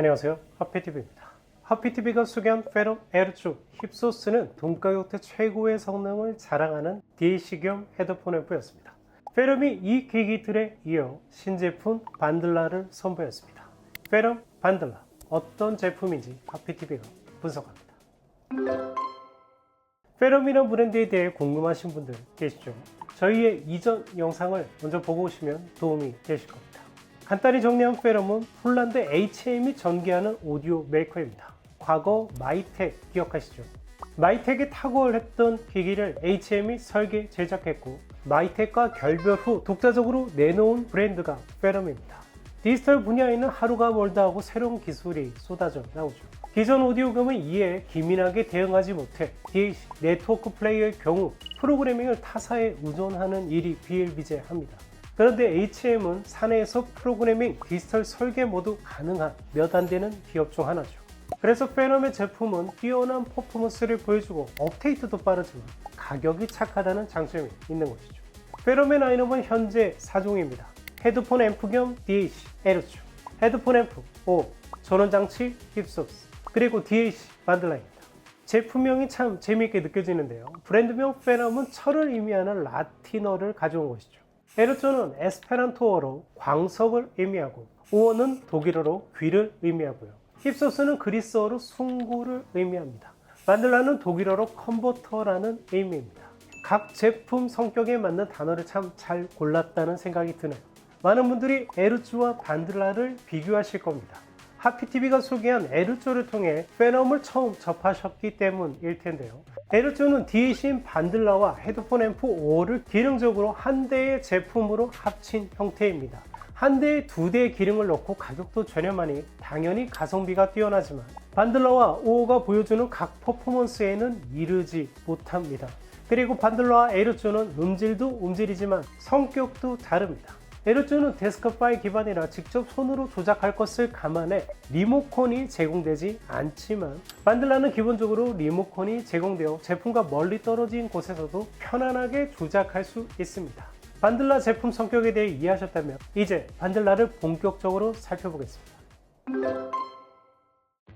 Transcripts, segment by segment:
안녕하세요. 하피TV입니다. 하피TV가 소개한 페럼 에르츠 힙소스는 동가격대 최고의 성능을 자랑하는 DAC 겸 헤드폰 앰프였습니다. 페럼이 이 기기들에 이어 신제품 반들라를 선보였습니다. 페럼 반들라 어떤 제품인지 하피TV가 분석합니다. 페럼이라는 브랜드에 대해 궁금하신 분들 계시죠? 저희의 이전 영상을 먼저 보고 오시면 도움이 되실 겁니다. 간단히 정리한 페럼은 폴란드 HM이 전개하는 오디오 메이커입니다. 과거 마이텍 기억하시죠? 마이텍에 탁월했던 기기를 HM이 설계 제작했고 마이텍과 결별 후 독자적으로 내놓은 브랜드가 페럼입니다. 디지털 분야에는 하루가 멀다 하고 새로운 기술이 쏟아져 나오죠. 기존 오디오금은 이에 기민하게 대응하지 못해 DAC 네트워크 플레이의 경우 프로그래밍을 타사에 의존하는 일이 비일비재합니다. 그런데 HM은 사내에서 프로그래밍, 디지털 설계 모두 가능한 몇 안 되는 기업 중 하나죠. 그래서 페럼의 제품은 뛰어난 퍼포먼스를 보여주고 업데이트도 빠르지만 가격이 착하다는 장점이 있는 것이죠. 페럼의 라인업은 현재 4종입니다. 헤드폰 앰프 겸 DAC, 에르츠, 헤드폰 앰프, O, 전원장치, 힙소스, 그리고 DAC 반들라입니다. 제품명이 참 재미있게 느껴지는데요. 브랜드명 페럼은 철을 의미하는 라틴어를 가져온 것이죠. 에르츠는 에스페란토어로 광석을 의미하고 오어는 독일어로 귀를 의미하고요. 힙소스는 그리스어로 숭고를 의미합니다. 만들라는 독일어로 컨버터라는 의미입니다. 각 제품 성격에 맞는 단어를 참 잘 골랐다는 생각이 드네요. 많은 분들이 에르츠와 반들라를 비교하실 겁니다. 하피TV가 소개한 에르츠를 통해 페럼을 처음 접하셨기 때문일 텐데요. 에르츠는 DAC인 반들라와 헤드폰 앰프 5를 기능적으로 한 대의 제품으로 합친 형태입니다. 한 대에 두 대의 기능을 넣고 가격도 저렴하니 당연히 가성비가 뛰어나지만 반들러와 5호가 보여주는 각 퍼포먼스에는 이르지 못합니다. 그리고 반들러와 에르츠는 음질도 음질이지만 성격도 다릅니다. 에르츠는 데스크파이 기반이라 직접 손으로 조작할 것을 감안해 리모컨이 제공되지 않지만 반들라는 기본적으로 리모컨이 제공되어 제품과 멀리 떨어진 곳에서도 편안하게 조작할 수 있습니다. 반들라 제품 성격에 대해 이해하셨다면 이제 반들라를 본격적으로 살펴보겠습니다.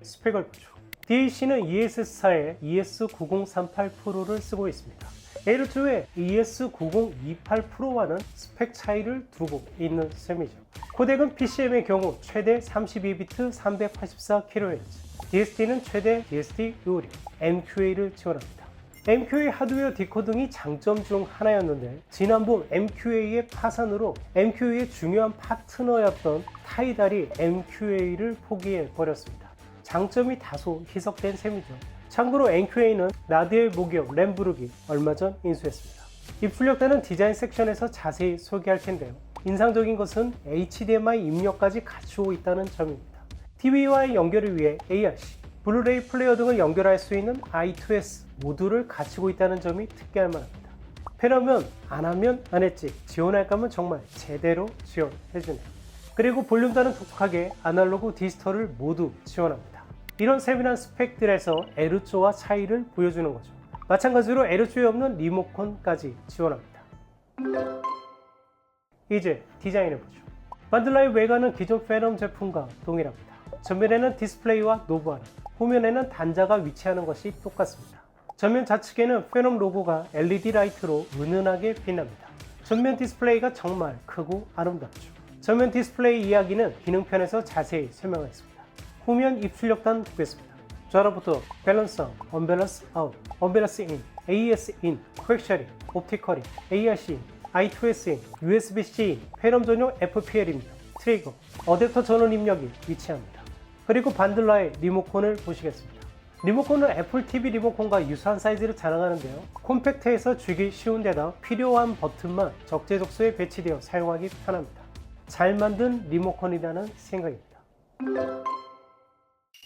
스펙을 보죠. DAC는 ES4의 ES9038 프로를 쓰고 있습니다. L2의 ES9028 프로와는 스펙 차이를 두고 있는 셈이죠. 코덱은 PCM의 경우 최대 32비트 384kHz, DST는 최대 DST 6 MQA를 지원합니다. MQA 하드웨어 디코딩이 장점 중 하나였는데 지난번 MQA의 파산으로 MQA의 중요한 파트너였던 타이달이 MQA를 포기해 버렸습니다. 장점이 다소 희석된 셈이죠. 참고로 NQA는 라디오의 모기업 램부르기 얼마 전 인수했습니다. 입출력되는 디자인 섹션에서 자세히 소개할 텐데요. 인상적인 것은 HDMI 입력까지 갖추고 있다는 점입니다. TV와의 연결을 위해 ARC, 블루레이 플레이어 등을 연결할 수 있는 I2S 모두를 갖추고 있다는 점이 특이할 만합니다. 패러면 안 하면 안 했지 지원할 거면 정말 제대로 지원해주네요. 그리고 볼륨단은 독특하게 아날로그 디지털을 모두 지원합니다. 이런 세밀한 스펙들에서 에르초와 차이를 보여주는 거죠. 마찬가지로 에르초에 없는 리모컨까지 지원합니다. 이제 디자인해보죠. 반들라의 외관은 기존 페럼 제품과 동일합니다. 전면에는 디스플레이와 노브 하나, 후면에는 단자가 위치하는 것이 똑같습니다. 전면 좌측에는 페럼 로고가 LED 라이트로 은은하게 빛납니다. 전면 디스플레이가 정말 크고 아름답죠. 전면 디스플레이 이야기는 기능편에서 자세히 설명하겠습니다. 후면 입출력단 보겠습니다. 좌로부터 밸런스, 언밸런스 아웃, 언밸런스 인, AES 인, 퀘액셔링, 옵티컬링, ARC 인, I2S 인, USB-C 인, 페럼 전용 FPL입니다. 트리거, 어댑터 전원 입력이 위치합니다. 그리고 반들라의 리모컨을 보시겠습니다. 리모컨은 애플 TV 리모컨과 유사한 사이즈를 자랑하는데요. 콤팩트해서 쥐기 쉬운 데다 필요한 버튼만 적재적소에 배치되어 사용하기 편합니다. 잘 만든 리모컨이라는 생각입니다.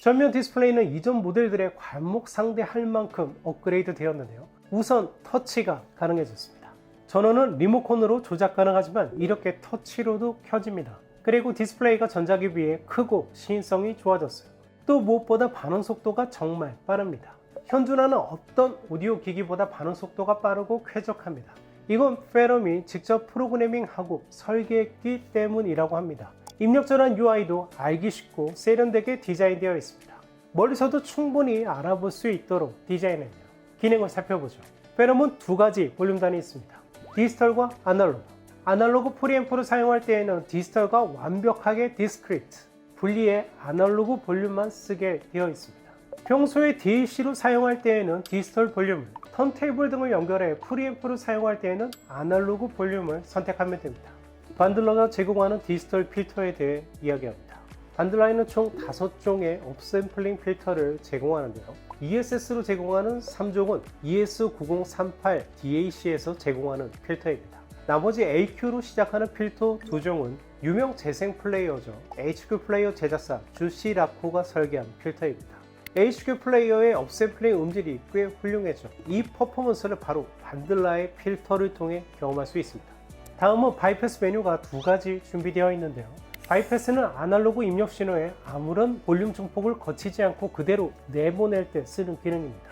전면 디스플레이는 이전 모델들의 괄목 상대할 만큼 업그레이드 되었는데요. 우선 터치가 가능해졌습니다. 전원은 리모컨으로 조작 가능하지만 이렇게 터치로도 켜집니다. 그리고 디스플레이가 전작에 비해 크고 시인성이 좋아졌어요. 또 무엇보다 반응 속도가 정말 빠릅니다. 현존하는 어떤 오디오 기기보다 반응 속도가 빠르고 쾌적합니다. 이건 페럼이 직접 프로그래밍하고 설계했기 때문이라고 합니다. 입력 전환 UI도 알기 쉽고 세련되게 디자인되어 있습니다. 멀리서도 충분히 알아볼 수 있도록 디자인했네요. 기능을 살펴보죠. 페럼은 두 가지 볼륨단이 있습니다. 디지털과 아날로그. 아날로그 프리앰프를 사용할 때에는 디지털과 완벽하게 디스크리트, 분리의 아날로그 볼륨만 쓰게 되어 있습니다. 평소에 DAC로 사용할 때에는 디지털 볼륨을, 턴테이블 등을 연결해 프리앰프를 사용할 때에는 아날로그 볼륨을 선택하면 됩니다. 반들러가 제공하는 디지털 필터에 대해 이야기합니다. 반들라이는 총 5종의 업샘플링 필터를 제공하는데요. ESS로 제공하는 3종은 ES9038 DAC에서 제공하는 필터입니다. 나머지 AQ로 시작하는 필터 2종은 유명 재생 플레이어죠. HQ 플레이어 제작사 주시 라코가 설계한 필터입니다. HQ 플레이어의 업샘플링 음질이 꽤 훌륭해져 이 퍼포먼스를 바로 반들라의 필터를 통해 경험할 수 있습니다. 다음은 바이패스 메뉴가 두 가지 준비되어 있는데요. 바이패스는 아날로그 입력 신호에 아무런 볼륨 증폭을 거치지 않고 그대로 내보낼 때 쓰는 기능입니다.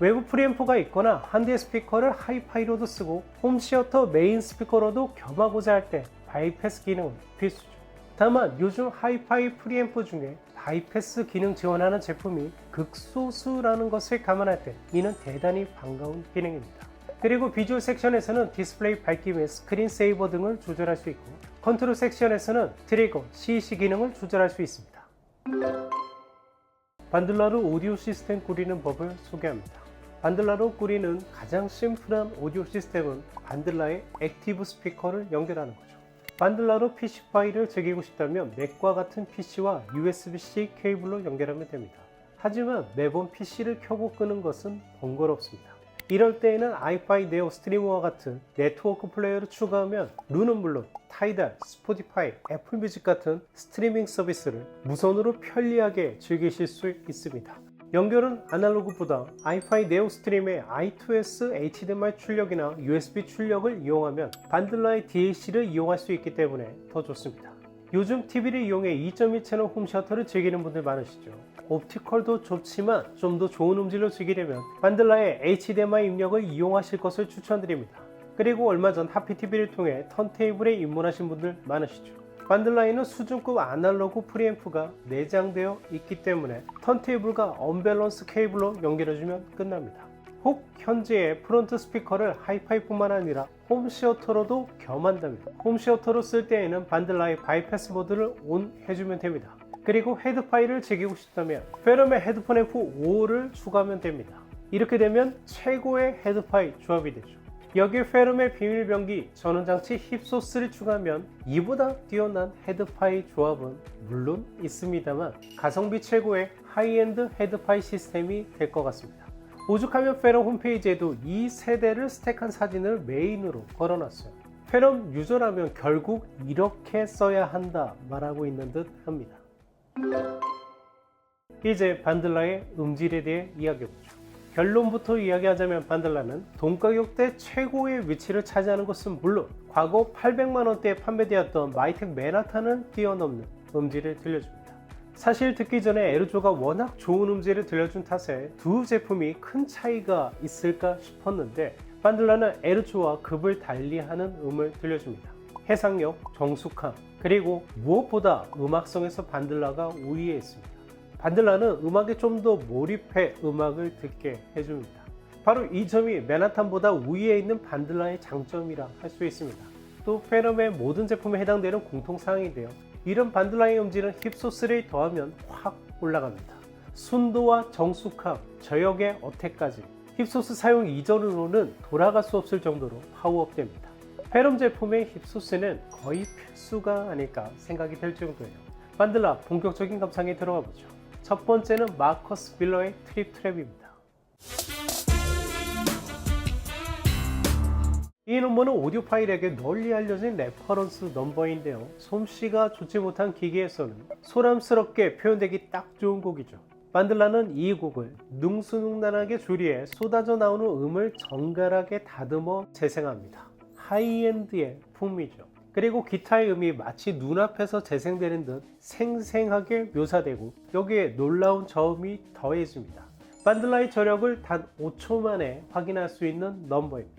외부 프리앰프가 있거나 한 대의 스피커를 하이파이로도 쓰고 홈시어터 메인 스피커로도 겸하고자 할 때 바이패스 기능은 필수죠. 다만 요즘 하이파이 프리앰프 중에 바이패스 기능 지원하는 제품이 극소수라는 것을 감안할 때 이는 대단히 반가운 기능입니다. 그리고 비주얼 섹션에서는 디스플레이 밝기 및 스크린 세이버 등을 조절할 수 있고 컨트롤 섹션에서는 트리거, CEC 기능을 조절할 수 있습니다. 반들라로 오디오 시스템 꾸리는 법을 소개합니다. 반들라로 꾸리는 가장 심플한 오디오 시스템은 반들라의 액티브 스피커를 연결하는 거죠. 반들라로 PC 파일을 즐기고 싶다면 맥과 같은 PC와 USB-C 케이블로 연결하면 됩니다. 하지만 매번 PC를 켜고 끄는 것은 번거롭습니다. 이럴 때에는 아이파이 네오 스트리머와 같은 네트워크 플레이어를 추가하면 룬은 물론 타이달, 스포티파이, 애플뮤직 같은 스트리밍 서비스를 무선으로 편리하게 즐기실 수 있습니다. 연결은 아날로그보다 아이파이 네오 스트림의 I2S HDMI 출력이나 USB 출력을 이용하면 반들라의 DAC를 이용할 수 있기 때문에 더 좋습니다. 요즘 TV를 이용해 2.1 채널 홈셔터를 즐기는 분들 많으시죠. 옵티컬도 좋지만 좀 더 좋은 음질로 즐기려면 반들라의 HDMI 입력을 이용하실 것을 추천드립니다. 그리고 얼마 전 하피TV를 통해 턴테이블에 입문하신 분들 많으시죠. 반들라이는 수준급 아날로그 프리앰프가 내장되어 있기 때문에 턴테이블과 언밸런스 케이블로 연결해주면 끝납니다. 혹 현재의 프론트 스피커를 하이파이뿐만 아니라 홈시어터로도 겸한다면 홈시어터로 쓸 때에는 반들라의 바이패스 모드를 온 해주면 됩니다. 그리고 헤드 파일을 즐기고 싶다면 페럼의 헤드폰 앰프 5를 추가하면 됩니다. 이렇게 되면 최고의 헤드 파일 조합이 되죠. 여기에 페럼의 비밀병기 전원장치 힙소스를 추가하면 이보다 뛰어난 헤드 파일 조합은 물론 있습니다만 가성비 최고의 하이엔드 헤드 파일 시스템이 될 것 같습니다. 오죽하면 페럼 홈페이지에도 이 세대를 스택한 사진을 메인으로 걸어놨어요. 페럼 유저라면 결국 이렇게 써야 한다 말하고 있는 듯 합니다. 이제 반들라의 음질에 대해 이야기해보죠. 결론부터 이야기하자면 반들라는 동가격대 최고의 위치를 차지하는 것은 물론 과거 800만원대에 판매되었던 마이텍 맨하탄을 뛰어넘는 음질을 들려줍니다. 사실 듣기 전에 에르조가 워낙 좋은 음질을 들려준 탓에 두 제품이 큰 차이가 있을까 싶었는데 반들라는 에르조와 급을 달리하는 음을 들려줍니다. 해상력, 정숙함, 그리고 무엇보다 음악성에서 반들라가 우위에 있습니다. 반들라는 음악에 좀 더 몰입해 음악을 듣게 해줍니다. 바로 이 점이 맨하탄보다 우위에 있는 반들라의 장점이라 할 수 있습니다. 또 페럼의 모든 제품에 해당되는 공통사항인데요. 이런 반들라의 음질은 힙소스를 더하면 확 올라갑니다. 순도와 정숙함, 저역의 어택까지 힙소스 사용 이전으로는 돌아갈 수 없을 정도로 파워업됩니다. 페럼 제품의 힙소스는 거의 필수가 아닐까 생각이 될 정도예요. 반들라 본격적인 감상에 들어가 보죠. 첫 번째는 마커스 빌러의 트립 트랩입니다. 이 넘버는 오디오 파일에게 널리 알려진 레퍼런스 넘버인데요. 솜씨가 좋지 못한 기기에서는 소람스럽게 표현되기 딱 좋은 곡이죠. 만들라는 이 곡을 능수능란하게 조리해 쏟아져 나오는 음을 정갈하게 다듬어 재생합니다. 하이엔드의 풍미죠. 그리고 기타의 음이 마치 눈앞에서 재생되는 듯 생생하게 묘사되고 여기에 놀라운 저음이 더해집니다. 반들라의 저력을 단 5초 만에 확인할 수 있는 넘버입니다.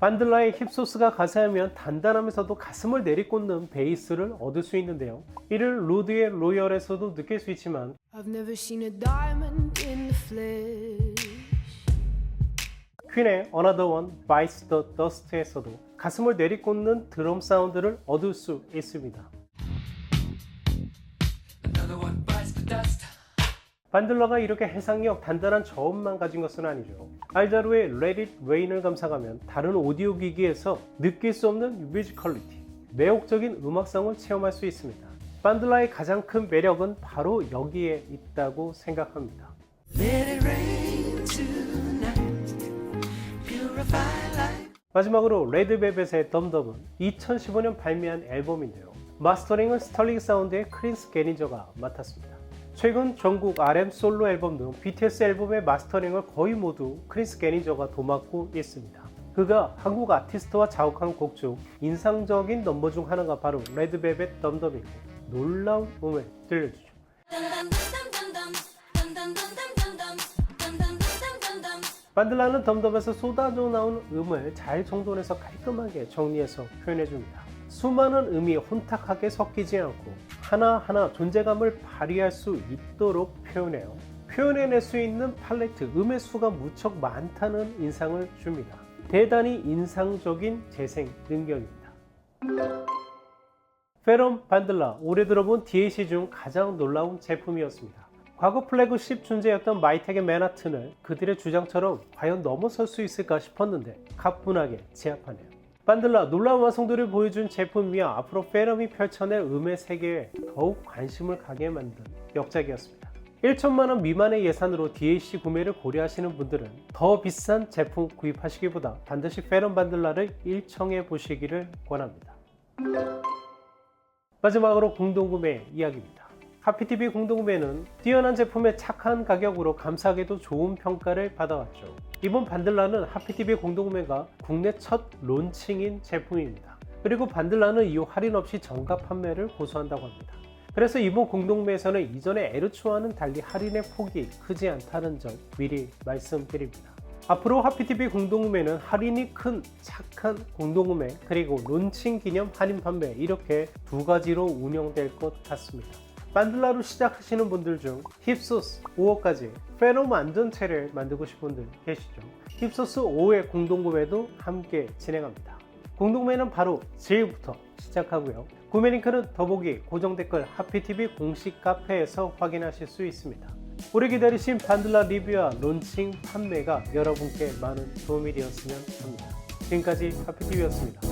반들라의 힙소스가 가세하면 단단하면서도 가슴을 내리꽂는 베이스를 얻을 수 있는데요. 이를 로드의 로열에서도 느낄 수 있지만 I've never seen a diamond in the flesh. 퀸의 Another One Bites the Dust에서도 가슴을 내리꽂는 드럼 사운드를 얻을 수 있습니다. 반들러가 이렇게 해상력 단단한 저음만 가진 것은 아니죠. 알자루의 Let It Rain을 감상하면 다른 오디오 기기에서 느낄 수 없는 뮤지컬리티, 매혹적인 음악성을 체험할 수 있습니다. 반들라의 가장 큰 매력은 바로 여기에 있다고 생각합니다. 마지막으로 레드벨벳의 덤덤은 2015년 발매한 앨범인데요. 마스터링은 스털링 사운드의 크리스 게니저가 맡았습니다. 최근 전국 RM 솔로 앨범 등 BTS 앨범의 마스터링을 거의 모두 크리스 게니저가 도맡고 있습니다. 그가 한국 아티스트와 작업한 곡 중 인상적인 넘버 중 하나가 바로 레드벨벳 덤덤이고 놀라운 음을 들려주죠. 반들라는 덤덤에서 쏟아져 나오는 음을 잘 정돈해서 깔끔하게 정리해서 표현해줍니다. 수많은 음이 혼탁하게 섞이지 않고 하나하나 존재감을 발휘할 수 있도록 표현해요. 표현해낼 수 있는 팔레트, 음의 수가 무척 많다는 인상을 줍니다. 대단히 인상적인 재생 능력입니다. 페럼 반들라, 올해 들어본 DAC 중 가장 놀라운 제품이었습니다. 과거 플래그십 존재였던 마이텍의 맨하튼을 그들의 주장처럼 과연 넘어설 수 있을까 싶었는데 가뿐하게 제압하네요. 반들라 놀라운 완성도를 보여준 제품이며 앞으로 페럼이 펼쳐낼 음의 세계에 더욱 관심을 가게 만든 역작이었습니다. 1천만원 미만의 예산으로 DAC 구매를 고려하시는 분들은 더 비싼 제품 구입하시기보다 반드시 페럼 반들라를 일청해 보시기를 권합니다. 마지막으로 공동구매 이야기입니다. 하피TV 공동구매는 뛰어난 제품의 착한 가격으로 감사하게도 좋은 평가를 받아왔죠. 이번 반들라는 하피TV 공동구매가 국내 첫 론칭인 제품입니다. 그리고 반들라는 이후 할인 없이 정가 판매를 고수한다고 합니다. 그래서 이번 공동구매에서는 이전의 에르츠와는 달리 할인의 폭이 크지 않다는 점 미리 말씀드립니다. 앞으로 하피TV 공동구매는 할인이 큰 착한 공동구매 그리고 론칭 기념 할인 판매 이렇게 두 가지로 운영될 것 같습니다. 만들라로 시작하시는 분들 중 힙소스 5호까지 페롬 안전체를 만들고 싶은 분들 계시죠? 힙소스 5의 공동구매도 함께 진행합니다. 공동구매는 바로 지금부터 시작하고요. 구매 링크는 더보기 고정 댓글 하피TV 공식 카페에서 확인하실 수 있습니다. 오래 기다리신 반들라 리뷰와 론칭 판매가 여러분께 많은 도움이 되었으면 합니다. 지금까지 하피TV였습니다.